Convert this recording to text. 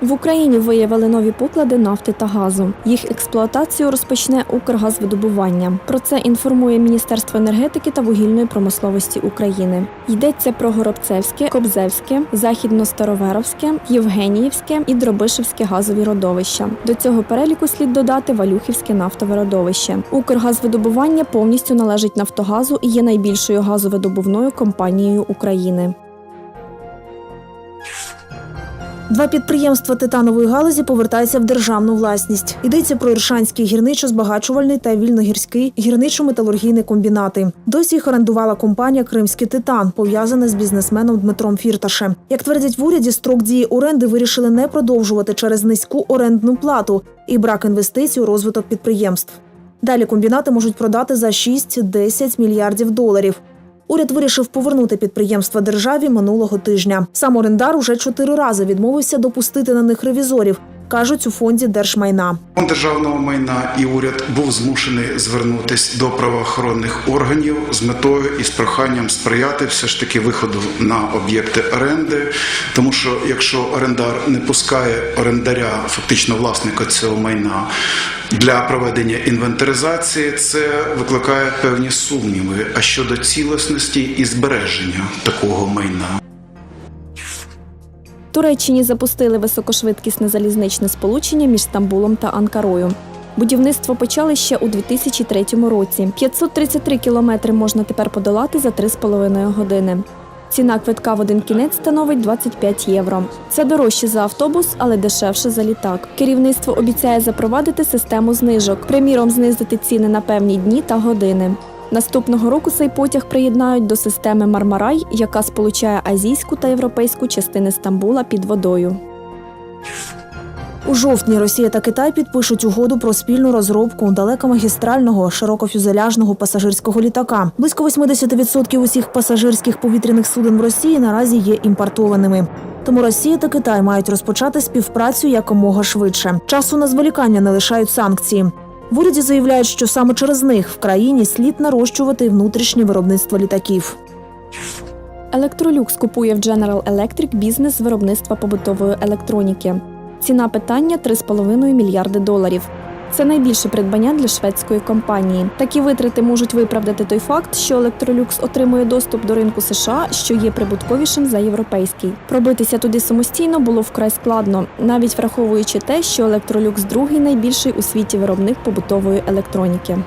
В Україні виявили нові поклади нафти та газу. Їх експлуатацію розпочне Укргазвидобування. Про це інформує Міністерство енергетики та вугільної промисловості України. Йдеться про Горобцевське, Кобзевське, Західно-Староверовське, Євгеніївське і Дробишевське газові родовища. До цього переліку слід додати Валюхівське нафтове родовище. Укргазвидобування повністю належить Нафтогазу і є найбільшою газовидобувною компанією України. Два підприємства титанової галузі повертаються в державну власність. Йдеться про Іршанський гірничо-збагачувальний та вільногірський гірничо-металургійний комбінати. Досі їх орендувала компанія Кримський титан, пов'язана з бізнесменом Дмитром Фірташем. Як твердять в уряді, строк дії оренди вирішили не продовжувати через низьку орендну плату і брак інвестицій у розвиток підприємств. Далі комбінати можуть продати за 6-10 мільярдів доларів. Уряд вирішив повернути підприємства державі минулого тижня. Сам орендар уже чотири рази відмовився допустити на них ревізорів, кажуть у фонді держмайна. Фонд державного майна і уряд був змушений звернутися до правоохоронних органів з метою і з проханням сприяти все ж таки виходу на об'єкти оренди. Тому що якщо орендар не пускає орендаря, фактично власника цього майна для проведення інвентаризації, це викликає певні сумніви. А щодо цілісності і збереження такого майна. Туреччині запустили високошвидкісне залізничне сполучення між Стамбулом та Анкарою. Будівництво почали ще у 2003 році. 533 кілометри можна тепер подолати за 3,5 години. Ціна квитка в один кінець становить 25 євро. Це дорожче за автобус, але дешевше за літак. Керівництво обіцяє запровадити систему знижок, приміром, знизити ціни на певні дні та години. Наступного року цей потяг приєднають до системи Мармарай, яка сполучає азійську та європейську частини Стамбула під водою. У жовтні Росія та Китай підпишуть угоду про спільну розробку далекомагістрального широкофюзеляжного пасажирського літака. Близько 80% усіх пасажирських повітряних суден в Росії наразі є імпортованими. Тому Росія та Китай мають розпочати співпрацю якомога швидше. Часу на зволікання не лишають санкції. В уряді заявляють, що саме через них в країні слід нарощувати внутрішнє виробництво літаків. Electrolux купує в General Electric бізнес з виробництва побутової електроніки. Ціна питання 3,5 мільярди доларів. Це найбільше придбання для шведської компанії. Такі витрати можуть виправдати той факт, що Electrolux отримує доступ до ринку США, що є прибутковішим за європейський. Пробитися туди самостійно було вкрай складно, навіть враховуючи те, що Electrolux – другий найбільший у світі виробник побутової електроніки.